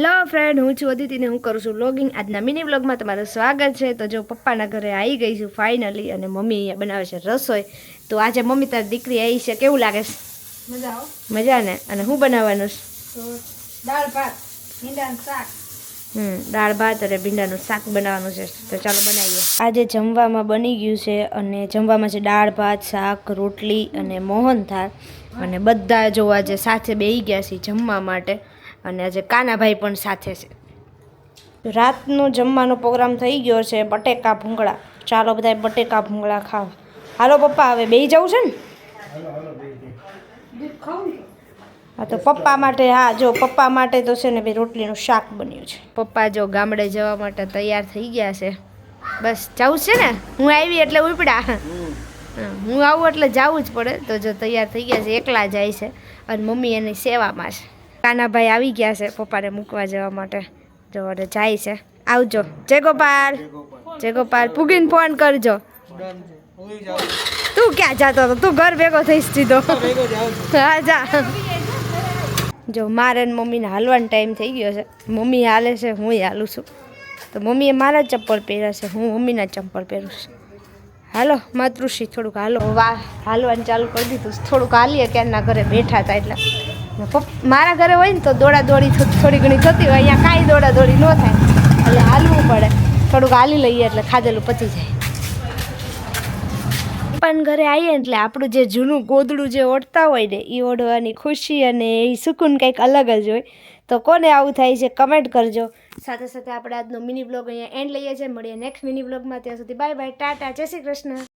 Hello friend હું છું અદિતિને હું કરું છું લોગિંગ આજના મિની વ્લોગમાં તમારું સ્વાગત છે. તો જો પપ્પાના ઘરે આવી ગઈ છું ફાઇનલી અને મમ્મી અહીંયા બનાવે છે રસોઈ. તો આજે મમ્મી તારી દીકરી આવી છે. કેવું લાગે? છે મજા ને? અને હું બનાવવાનું? છે દાળ ભાત ભીંડાનું શાક. હમ દાળ ભાત અને ભીંડાનું શાક બનાવવાનું છે. તો ચાલો બનાવીએ. આજે જમવામાં બની ગયું છે અને જમવામાં છે દાળ ભાત શાક રોટલી અને મોહનથાળ. અને બધા જોવા જે સાથે બેસી ગયા છે જમવા માટે. અને આજે કાનાભાઈ પણ સાથે છે. રાતનો જમવાનો પ્રોગ્રામ થઈ ગયો છે, બટેકા ભૂંગળા. ચાલો બધા બટેકા ભૂંગળા ખાવ હાલો પપ્પા, હવે બે જવું છે ને? હા, તો પપ્પા માટે, હા, જો, પપ્પા માટે તો છે ને ભાઈ રોટલીનું શાક બન્યું છે. પપ્પા જો ગામડે જવા માટે તૈયાર થઈ ગયા છે. બસ જવું છે ને? હું આવી એટલે ઉપડા. હું આવું એટલે જવું જ પડે. તો જો તૈયાર થઈ ગયા છે, એકલા જાય છે. અને મમ્મી એની સેવામાં છે. કાનાભાઈ આવી ગયા છે પપ્પાને મૂકવા જવા માટે. જો અને જાય છે. આવજો. જય ગોપાલ. જય ગોપાલ. પૂગીને ફોન કરજો. તું ક્યાં જાતો હતો? તું ઘર ભેગો થઈશ સીધો. હા, જા. જો મારે ને મમ્મીને હાલવાનો ટાઈમ થઈ ગયો છે. મમ્મી હાલે છે, હું હાલું છું. તો મમ્મીએ મારા ચપ્પલ પહેર્યા છે, હું મમ્મીના ચપ્પલ પહેરું છું. હાલો, માતૃશ્રી, થોડુંક હાલો. વાહ, હાલવાનું ચાલુ કરી દીધું થોડુંક હાલીએ, ક્યારના ઘરે બેઠા હતા એટલે. મારા ઘરે હોય ને તો દોડા દોડી થોડી ઘણી થતી હોય, અહીંયા કાંઈ દોડા દોડી ન થાય. એટલે હાલવું પડે. થોડુંક હાલી લઈએ એટલે ખાધેલું પચી જાય. પણ ઘરે આવીએ એટલે આપણું જે જૂનું ગોદડું જે ઓઢતા હોય ને એ ઓઢવાની ખુશી અને એ સુકૂન કંઈક અલગ જ હોય. તો કોને આવું થાય છે કમેન્ટ કરજો. સાથે સાથે આપણે આજનો મિની બ્લોગ અહીંયા એન્ડ લઈએ છીએ. મળીએ નેક્સ્ટ મિની બ્લોગમાં ત્યાં સુધી બાય બાય ટાટા. જય શ્રી કૃષ્ણ.